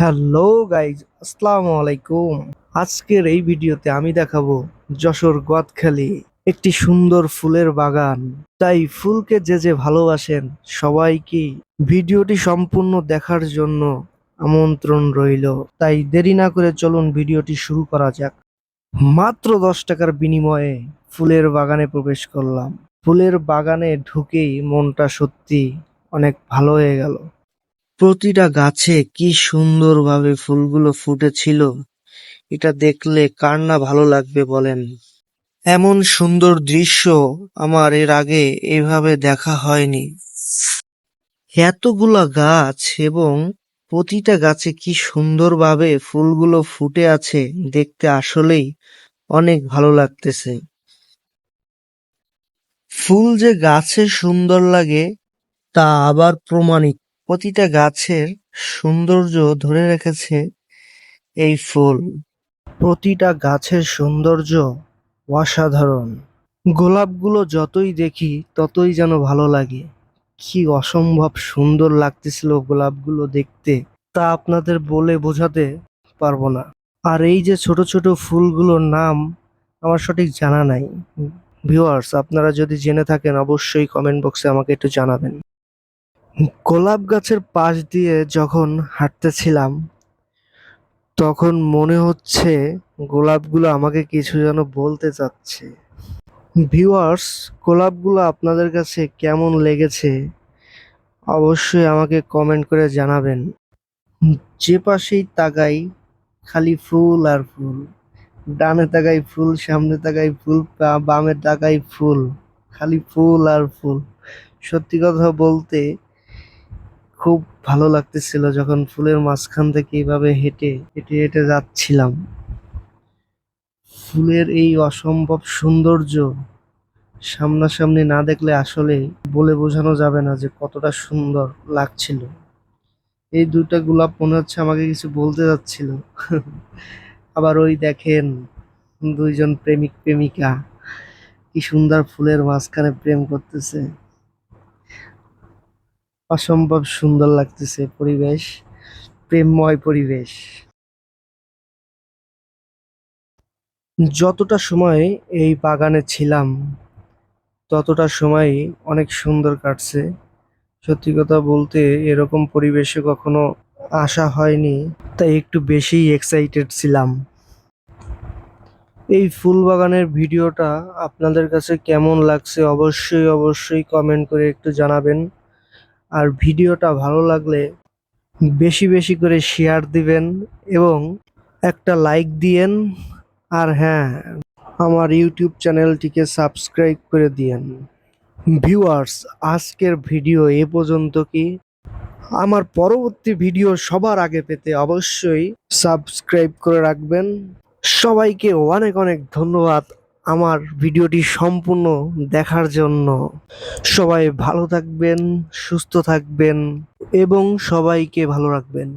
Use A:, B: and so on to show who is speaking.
A: Hello guys, আসসালামু আলাইকুম। আজকের এই ভিডিওতে আমি দেখাবো যশোর গদখালি একটি সুন্দর ফুলের বাগান। তাই ফুলকে যে যে ভালোবাসেন সবাইকে ভিডিওটি সম্পূর্ণ দেখার জন্য আমন্ত্রণ রইল। তাই দেরি না করে চলুন ভিডিওটি শুরু করা যাক। মাত্র দশ টাকার বিনিময়ে ফুলের বাগানে প্রবেশ করলাম। ফুলের বাগানে ঢুকেই মনটা সত্যি অনেক ভালো হয়ে গেল। প্রতিটা গাছে কি সুন্দরভাবে ফুলগুলো ফুটেছিল, এটা দেখলে কার না ভালো লাগবে বলেন। এমন সুন্দর দৃশ্য আমার এর আগে এভাবে দেখা হয়নি। এতগুলা গাছ এবং প্রতিটা গাছে কি সুন্দরভাবে ফুলগুলো ফুটে আছে দেখতে আসলেই অনেক ভালো লাগতেছে। ফুল যে গাছে সুন্দর লাগে, তা আবার প্রমাণিত প্রতিটা গাছের সৌন্দর্য ধরে রেখেছে এই ফুল। প্রতিটা গাছের সৌন্দর্য অসাধারণ। গোলাপগুলো যতই দেখি, ততই যেন ভালো লাগে। কি অসম্ভব সুন্দর লাগতেছিল গোলাপগুলো দেখতে। তা আপনাদের বলে বোঝাতে পারব না। আর এই যে ছোট ছোট ফুলগুলোর নাম, আমার সঠিক জানা নাই। ভিউয়ার্স, আপনারা যদি জেনে থাকেন, অবশ্যই কমেন্ট বক্সে আমাকে একটু জানাবেন। গোলাপ গাছের পাশ দিয়ে যখন হাঁটতেছিলাম, তখন মনে হচ্ছে গোলাপগুলো আমাকে কিছু যেন বলতে চাচ্ছে। ভিউয়ার্স গোলাপগুলো আপনাদের কাছে কেমন লেগেছে অবশ্যই আমাকে কমেন্ট করে জানাবেন। যে পাশেই তাকাই, খালি ফুল আর ফুল। ডানে তাকাই ফুল, সামনে তাকাই ফুল বামে তাকাই ফুল, খালি ফুল আর ফুল। সত্যি কথা বলতে খুব ভালো লাগতেছিল যখন ফুলের মাঝখান থেকে এইভাবে হেঁটে হেঁটে হেঁটে যাচ্ছিলাম। ফুলের এই অসম্ভব সৌন্দর্য সামনাসামনি না দেখলে আসলে বলে বোঝানো যাবে না যে কতটা সুন্দর লাগছিল। এই দুটা গোলাপ মনে হচ্ছে আমাকে কিছু বলতে যাচ্ছিল। আবার ওই দেখেন, দুইজন প্রেমিক, প্রেমিকা, কি সুন্দর ফুলের মাঝখানে প্রেম করতেছে। অসম্ভব সুন্দর লাগতেছে পরিবেশ, প্রেমময় পরিবেশ। যতটা সময় এই বাগানে ছিলাম, ততটা সময় অনেক সুন্দর কাটছে। সত্যি কথা বলতে এরকম পরিবেশে কখনো আসা হয়নি, তাই একটু বেশিই এক্সাইটেড ছিলাম। এই ফুল বাগানের ভিডিওটা আপনাদের কাছে কেমন লাগছে অবশ্যই অবশ্যই কমেন্ট করে একটু জানাবেন। আর ভিডিওটা ভালো লাগলে বেশি বেশি করে শেয়ার দিবেন এবং একটা লাইক দিয়েন। আর হ্যাঁ আমার ইউটিউব চ্যানেলটিকে সাবস্ক্রাইব করে দিয়েন। ভিউয়ার্স আজকের ভিডিও এ পর্যন্ত কি? আমার পরবর্তী ভিডিও সবার আগে পেতে অবশ্যই সাবস্ক্রাইব করে রাখবেন। সবাইকে অনেক অনেক ধন্যবাদ। আমার ভিডিওটি সম্পূর্ণ দেখার জন্য সবাই ভালো থাকবেন সুস্থ থাকবেন এবং সবাইকে ভালো রাখবেন।